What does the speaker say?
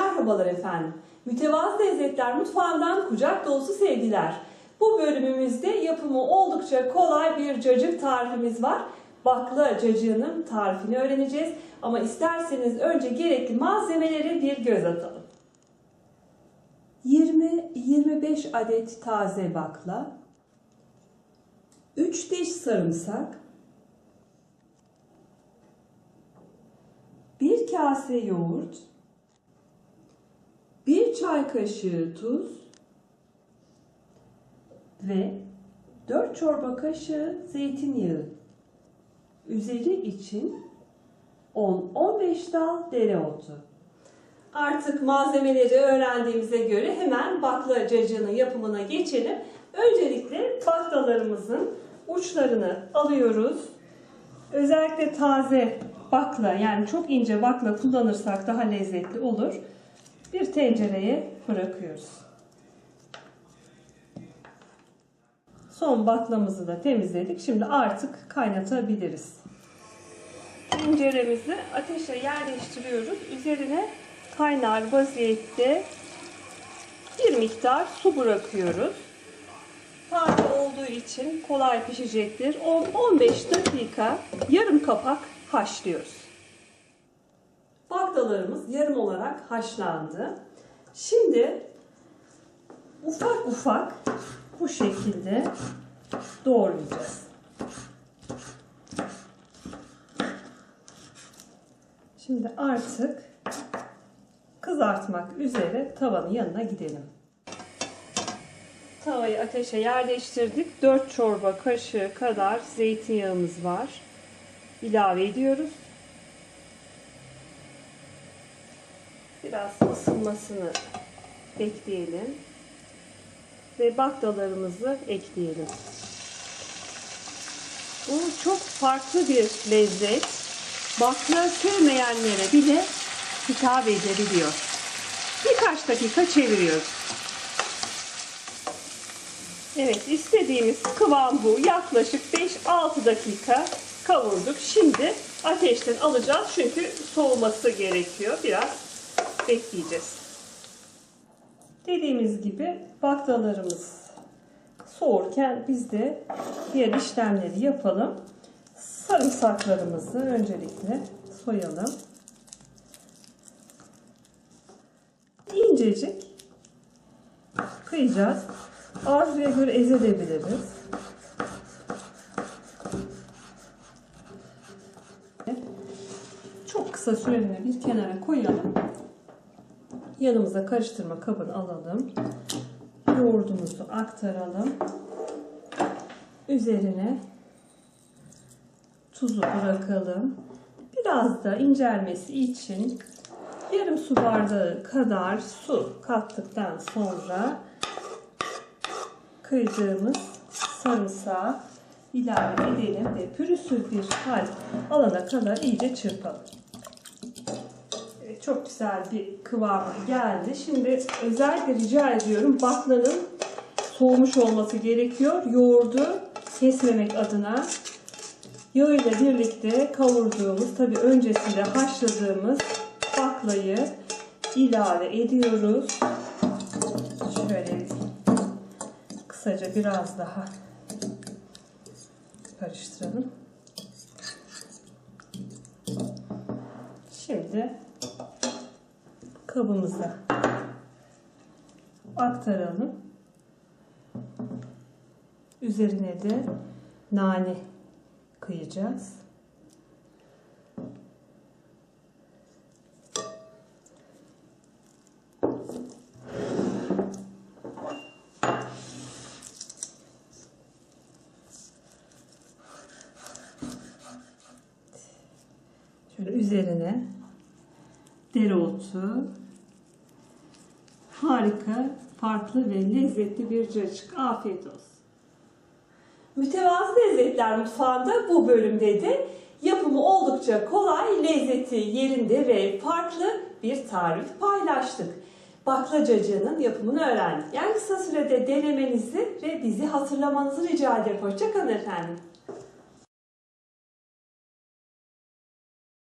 Merhabalar efendim. Mütevazı Lezzetler Mutfağı'ndan kucak dolusu sevgiler. Bu bölümümüzde yapımı oldukça kolay bir cacık tarifimiz var. Bakla cacığının tarifini öğreneceğiz. Ama isterseniz önce gerekli malzemelere bir göz atalım. 20-25 adet taze bakla, 3 diş sarımsak, 1 kase yoğurt, 1 çay kaşığı tuz ve 4 çorba kaşığı zeytinyağı. Üzeri için 10-15 dal dereotu. Artık malzemeleri öğrendiğimize göre hemen bakla cacığının yapımına geçelim. Öncelikle baklalarımızın uçlarını alıyoruz. Özellikle taze bakla yani çok ince bakla kullanırsak daha lezzetli olur. Bir tencereye bırakıyoruz. Son baklamızı da temizledik. Şimdi artık kaynatabiliriz. Tenceremizi ateşe yerleştiriyoruz. Üzerine kaynar vaziyette bir miktar su bırakıyoruz. Taze olduğu için kolay pişecektir. 10-15 dakika yarım kapak haşlıyoruz. Bagdalarımız yarım olarak haşlandı. Şimdi ufak ufak bu şekilde doğrayacağız. Şimdi artık kızartmak üzere tavanın yanına gidelim. Tavayı ateşe yerleştirdik. 4 çorba kaşığı kadar zeytinyağımız var. İlave ediyoruz. Biraz ısınmasını bekleyelim. Ve bakdalarımızı ekleyelim. Bu çok farklı bir lezzet. Bakla sevmeyenlere bile hitap edebiliyor. Birkaç dakika çeviriyoruz. Evet istediğimiz kıvam bu. Yaklaşık 5-6 dakika kavurduk. Şimdi ateşten alacağız çünkü soğuması gerekiyor. Biraz bekleyeceğiz. Dediğimiz gibi baklalarımız soğurken biz de diğer işlemleri yapalım. Sarımsaklarımızı öncelikle soyalım. İncecik kıyacağız. Arzuya göre ezebiliriz. Çok kısa süreliğine bir kenara koyalım. Yanımıza karıştırma kabını alalım. Yoğurdumuzu aktaralım. Üzerine tuzu bırakalım. Biraz da incelmesi için yarım su bardağı kadar su kattıktan sonra kıydığımız sarımsağı ilave edelim ve pürüzsüz bir hal alana kadar iyice çırpalım. Çok güzel bir kıvamı geldi. Şimdi özellikle rica ediyorum baklanın soğumuş olması gerekiyor. Yoğurdu kesmemek adına yağ ile birlikte kavurduğumuz tabi öncesinde haşladığımız baklayı ilave ediyoruz. Şöyle kısaca biraz daha karıştıralım. Şimdi kabımıza aktaralım. Üzerine de nane kıyacağız. Şöyle üzerine dereotu harika, farklı ve lezzetli bir cacık. Afiyet olsun. Mütevazı Lezzetler Mutfağı'nda bu bölümde de yapımı oldukça kolay, lezzeti yerinde ve farklı bir tarif paylaştık. Bakla cacığının yapımını öğrendik. Yani kısa sürede denemenizi ve bizi hatırlamanızı rica ederim. Hoşçakalın efendim.